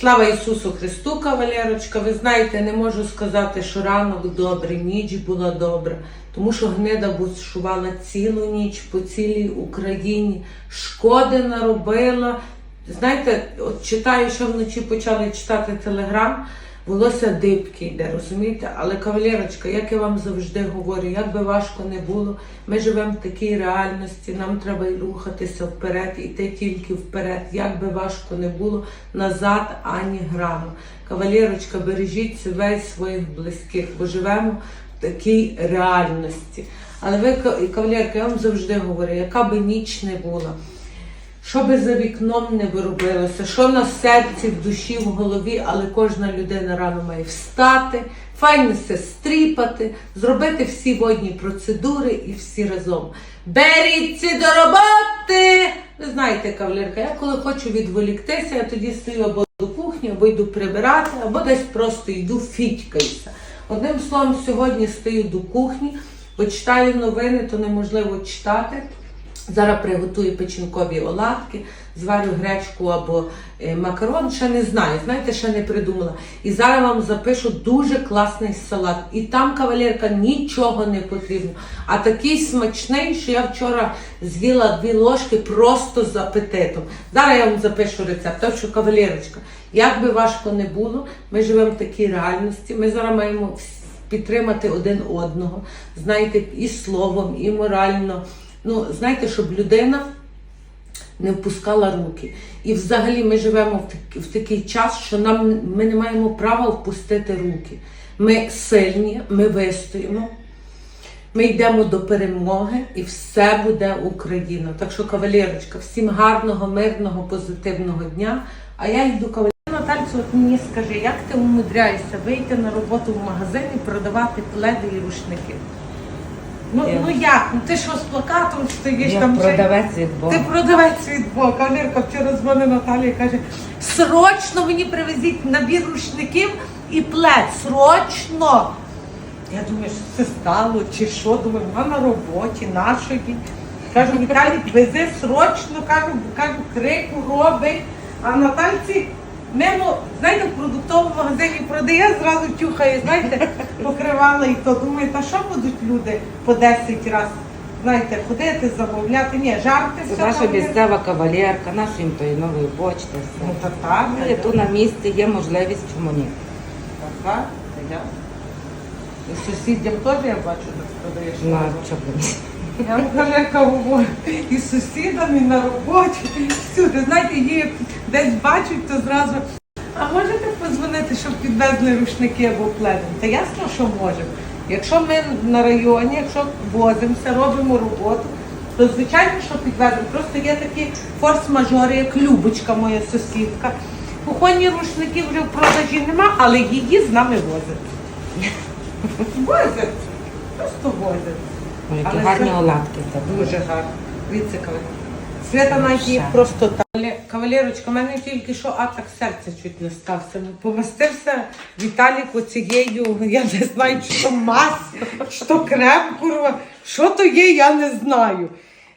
Слава Ісусу Христу, кавалерочка. Ви знаєте, не можу сказати, що ранок добрий, ніч була добра, тому що гнида бушувала цілу ніч по цілій Україні. Шкоди наробила. Знаєте, от читаю, що вночі почали читати телеграм. Волосся дибки йде, розумієте? Але кавалерочка, як я вам завжди говорю, як би важко не було, ми живемо в такій реальності, нам треба рухатися вперед, іти тільки вперед. Як би важко не було, назад ані граму. Кавалерочка, бережіть себе і своїх близьких, бо живемо в такій реальності. Але ви, кавалерка, я вам завжди говорю, яка би ніч не була. Що би за вікном не виробилося, що на серці, в душі, в голові, але кожна людина рано має встати, файно се стріпати, зробити всі водні процедури і всі разом. Беріться до роботи! Ви знаєте, кавалерка, я коли хочу відволіктися, я тоді стою або до кухні, або йду прибирати, або десь просто йду фітькаюся. Одним словом, сьогодні стою до кухні, бо читаю новини, то неможливо читати. Зараз приготую печінкові оладки, зварю гречку або е, макарон, ще не знаю, знаєте, ще не придумала. І зараз вам запишу дуже класний салат. І там, кавалерка, нічого не потрібно. А такий смачний, що я вчора з'їла дві ложки просто з апетитом. Зараз я вам запишу рецепт. Так що, кавалерочка, як би важко не було, ми живемо в такій реальності. Ми зараз маємо підтримати один одного, знаєте, і словом, і морально. Ну, знаєте, щоб людина не впускала руки. І взагалі ми живемо в, так, в такий час, що нам ми не маємо права впустити руки. Ми сильні, ми вистоїмо. Ми йдемо до перемоги і все буде Україна. Так що, кавалерочка, всім гарного, мирного, позитивного дня. А я йду кавалерочка. Натальцю, от мені скажи, як ти умудряєшся вийти на роботу в магазин і продавати пледи і рушники? Ну, Я- ну як? Ну ти що з плакатом стоїш Я там? чи- продавець від Бога. ти продавець від Бога. Кавалерка вчора дзвонить Наталія і каже: срочно мені привезіть набір рушників і плед. Срочно. Я думаю, що це стало чи що? Думаю, вона на роботі, нашої. Кажу, Віталій, вези срочно, кажу, кажу, крику робить. А Натальці мимо, знаєте, в продуктовому магазині продає, зразу тюхає, знаєте, покривала і то. Думаю, та що будуть люди по 10 разів, знаєте, ходити, замовляти. Ні, жарти Це все. наша місцева кавалерка, наша нової почти. Ну, Все. та так, Ну, я тут на місці є можливість, чому ні. та так, та я. І сусідям теж я бачу, що продаєш. На чому ні. Я говорю, і з сусідами, і на роботі, всюди. Знаєте, є десь бачать, то зразу. А можете подзвонити, щоб підвезли рушники або пледом? Та ясно, що можемо. Якщо ми на районі, якщо возимося, робимо роботу, то звичайно, що підвеземо. Просто є такі форс-мажори, як Любочка, моя сусідка. Кухонні рушники вже в продажі нема, але її з нами возять. Возять. Просто возять. Ой, Які Але гарні це- оладки в тебе. Дуже гарно. Дивіться, кавалер. Свята навіть є просто так. Кавалерочка, в мене тільки що атак серця чуть не стався. Помастився Віталік оцією, я не знаю, чи то маска, чи то крем, курва. Що то є, я не знаю.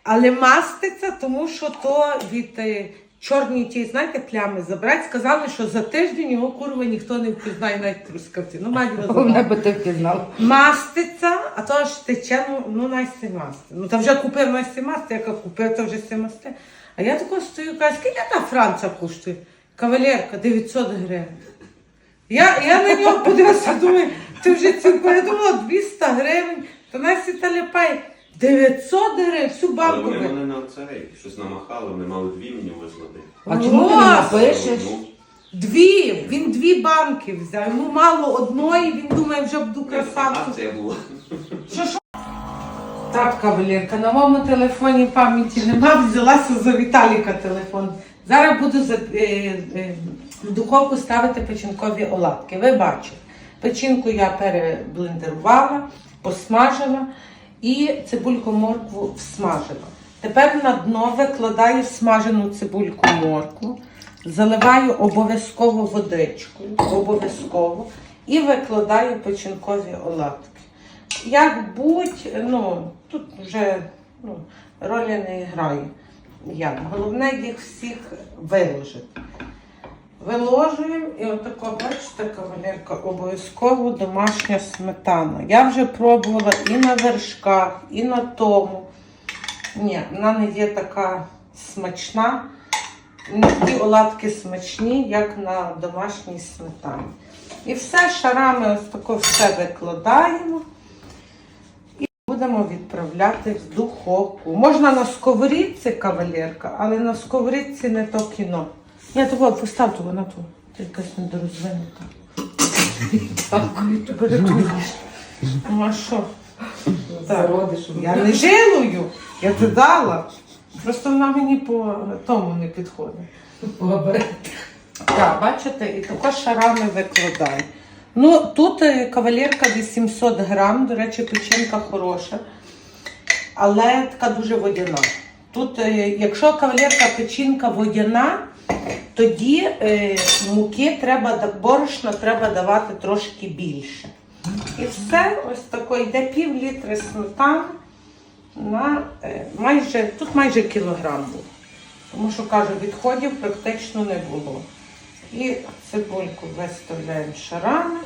Але маститься, тому що то від е, чорні ті, знаєте, плями забрати. Сказали, що за тиждень його курва ніхто не впізнає навіть трускавці. Ну, мать його Головне забрати. би ти впізнав. Маститься, а то ж тече, ну, ну Насті масти. Ну та вже купив Насті масти, яка купив, то вже всі масти. А я тако стою, кажу, скільки та франця коштує? Кавалерка, 900 гривень. Я, я на нього подивилася, думаю, ти вже цілком, я думала, 200 гривень, то Насті таліпай 900 гривень, всю Але банку. вони мене на цей щось намахали, вони мали дві мені вислати. А чому ти не напишеш? Ну, Дві, він дві банки взяв, йому мало одної, він думає, вже буду красавцем. акція була. Що що? Так, кавалерка, на моєму телефоні пам'яті нема, взялася за Віталіка телефон. Зараз буду за, е, е, в духовку ставити печінкові оладки. Ви бачите, печінку я переблендерувала, посмажила і цибульку моркву всмажила. Тепер на дно викладаю смажену цибульку моркву, заливаю обов'язково водичкою, обов'язково, і викладаю печінкові оладки. Як будь, ну, тут вже ну, ролі не грає. Як. Головне їх всіх виложити. Виложуємо і отако, бачите, кавалерка, обов'язково домашня сметана. Я вже пробувала і на вершках, і на тому. Ні, вона не є така смачна. Не такі оладки смачні, як на домашній сметані. І все шарами ось тако все викладаємо. Будемо відправляти в духовку. Можна на сковорідці кавалерка, але на сковорідці не то кіно. Я того постав того на ту. Ти якась недорозвинута. Дякую, ти. Ну а що? Так. Я не жилую, я ти дала. Просто вона мені по тому не підходить. Так, бачите, і також шарами викладаю. Ну, тут е, кавалерка 800 грам, до речі, печінка хороша, але така дуже водяна. Тут, е, якщо кавалерка печінка водяна, тоді е, муки треба, борошна треба давати трошки більше. І все, ось тако йде пів літри сметани на майже, тут майже кілограм був. Тому що кажу, відходів практично не було. І цибульку виставляємо шарами,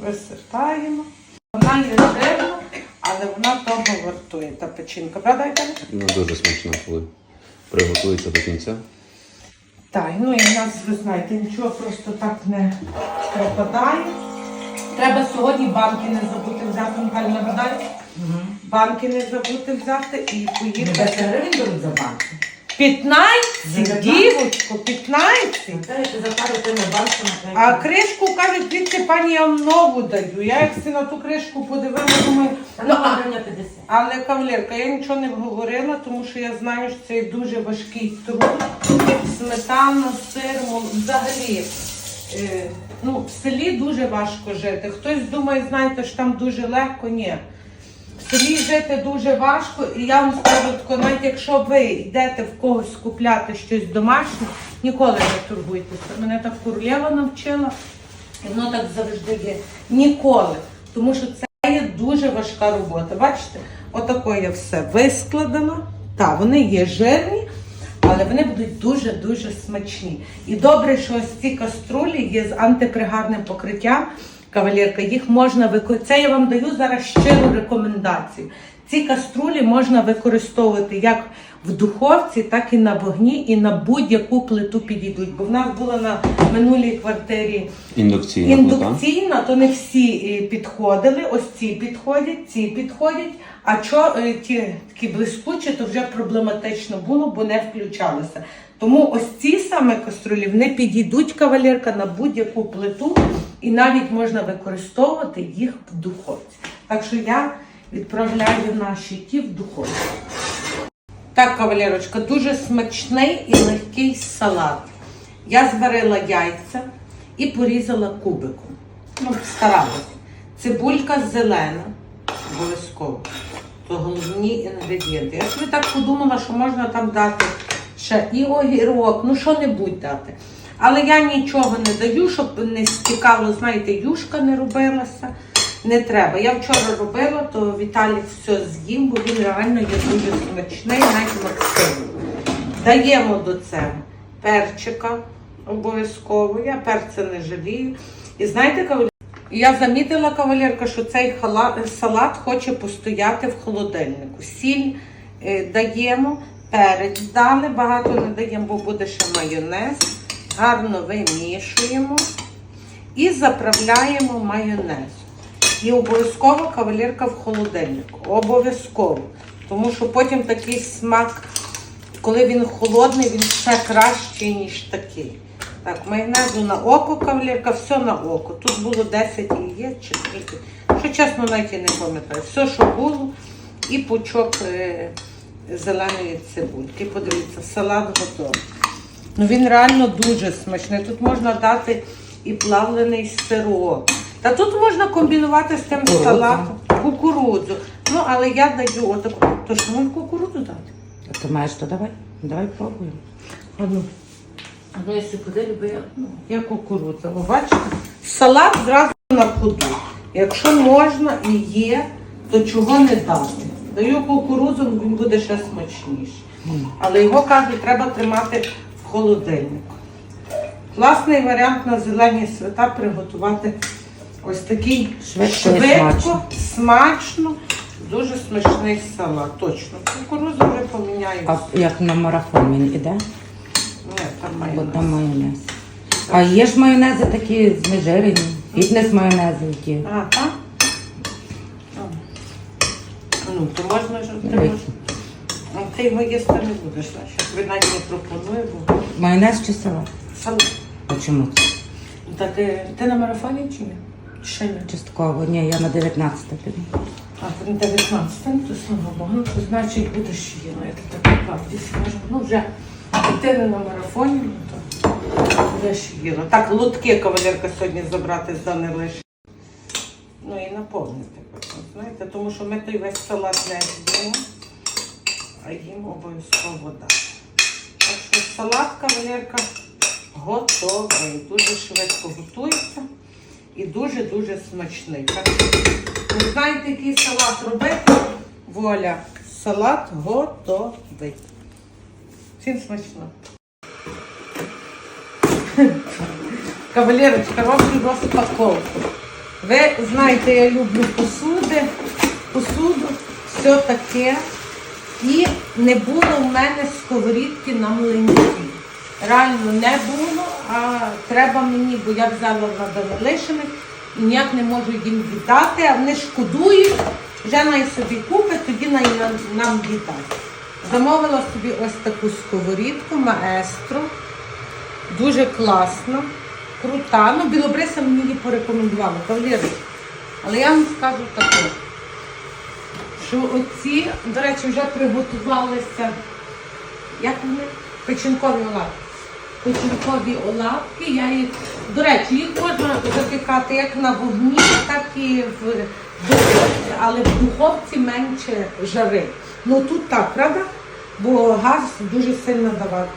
висипаємо. Вона є жирна, але вона того вартує, та печінка. Правда, Віталій? Ну, дуже смачно, коли приготується до кінця. Так, ну і в нас, ви знаєте, нічого просто так не пропадає. Треба сьогодні банки не забути взяти, Михайло, нагадай. Банки не забути взяти і поїхати. гривень беруть за банку. 15, дівочко, 15. Та, ти за пару ти на банку А кришку кажуть, дивіться, пані, я вам нову даю. Я як си на ту кришку подивилася, думаю, ну, а, але кавалерка, я нічого не говорила, тому що я знаю, що це дуже важкий труд. Сметана, сир, мол- взагалі. Е, ну, в селі дуже важко жити. Хтось думає, знаєте, що там дуже легко. Ні. Селі жити дуже важко, і я вам скажу тако, навіть якщо ви йдете в когось купляти щось домашнє, ніколи не турбуйтеся. Мене так королева навчила, і воно так завжди є. Ніколи. Тому що це є дуже важка робота. Бачите, отако я все вискладала. Так, вони є жирні, але вони будуть дуже-дуже смачні. І добре, що ось ці каструлі є з антипригарним покриттям. Кавалерка, їх можна використовувати. Це я вам даю зараз щиру рекомендацію. Ці каструлі можна використовувати як в духовці, так і на вогні, і на будь-яку плиту підійдуть. Бо в нас була на минулій квартирі Індукційна індукційна, то не всі е, підходили. Ось ці підходять, ці підходять. А що е, ті такі блискучі, то вже проблематично було, бо не включалися. Тому ось ці саме каструлі вони підійдуть кавалерка на будь-яку плиту, і навіть можна використовувати їх в духовці. Так що я відправляю наші ті в духовку. Так, кавалерочка, дуже смачний і легкий салат. Я зварила яйця і порізала кубиком. Ну, старалася. Цибулька зелена, обов'язково. То головні інгредієнти. Я собі так подумала, що можна там дати ще і огірок, ну що-небудь дати. Але я нічого не даю, щоб не стікало, знаєте, юшка не робилася. Не треба. Я вчора робила, то Віталік все з'їм, бо він реально є дуже смачний, навіть Максим. Даємо до цього перчика обов'язково. Я перця не жалію. І знаєте, я замітила кавалерка, що цей салат хоче постояти в холодильнику. Сіль е, даємо, перець дали, багато не даємо, бо буде ще майонез. Гарно вимішуємо і заправляємо майонезом. І обов'язково кавалерка в холодильнику. Обов'язково. Тому що потім такий смак, коли він холодний, він ще кращий, ніж такий. Так, майонезу на око, кавалерка, все на око. Тут було 10 яєць чи скільки. Що чесно, навіть я не пам'ятаю. Все, що було, і пучок е, зеленої цибульки. Подивіться, салат готовий. Ну він реально дуже смачний. Тут можна дати і плавлений сирок. Та тут можна комбінувати з тим Кукурудзу. салатом. Кукурудзу. Ну, але я даю отаку. То що можна кукурудзу дати? А ти маєш то давай? Давай пробуємо. А ну. Якщо подивлю, бо я, ну, я кукурудза. Ви бачите? Салат зразу на ходу. Якщо можна і є, то чого не дати? Даю кукурудзу, він буде ще смачніший. Але його кажуть, треба тримати в холодильнику. Класний варіант на зелені свята приготувати ось такий Швидко швидко, смачно. смачно, дуже смачний салат. Точно. Кукурузу вже поміняю. А як на марафон він іде? Ні, там. Бо там майонез. А є ж майонези такі знежирені. Фітнес майонези які. А, так? Ну, то можна ж ти можеш. Ти його їсти не будеш, значить. Ви навіть не пропоную, бо Майонез чи салат? салат. А чому? Та ти, ти на марафоні чи ні? Ще ні. Частково. Ні, я на 19 піду. А, ти на 19, ну, то слава Богу, ну, то значить будеш їла, я тобі так правді скажу. Ну вже, і ти не на марафоні, ну то будеш їла. Так, лотки кавалерка сьогодні забрати здане лише. Ну і наповнити, знаєте, тому що ми той весь салат не з'їмо, а їм обов'язково вода. Так що салат кавалерка готовий, дуже швидко готується і дуже-дуже смачний. Так знаєте, який салат робити? Воля. Салат готовий. Всім смачно. Кавалерочка, роблю розпаковку. Ви знаєте, я люблю посуди, посуду, все таке. І не було в мене сковорідки на млинці. Реально не було, а треба мені, бо я взяла на Данилишиних і ніяк не можу їм віддати, а вони шкодують, вже най собі купить, тоді най нам віддасть. Замовила собі ось таку сковорідку маестро. Дуже класна, крута. Ну, білобриса мені її порекомендувала, кавалерочка. Але я вам скажу таке, що оці, до речі, вже приготувалися, як вони? Печінкові оладки. Печінкові оладки, я їх, до речі, їх можна запікати як на вогні, так і в духовці, але в духовці менше жари. Ну тут так, правда? Бо газ дуже сильно давав.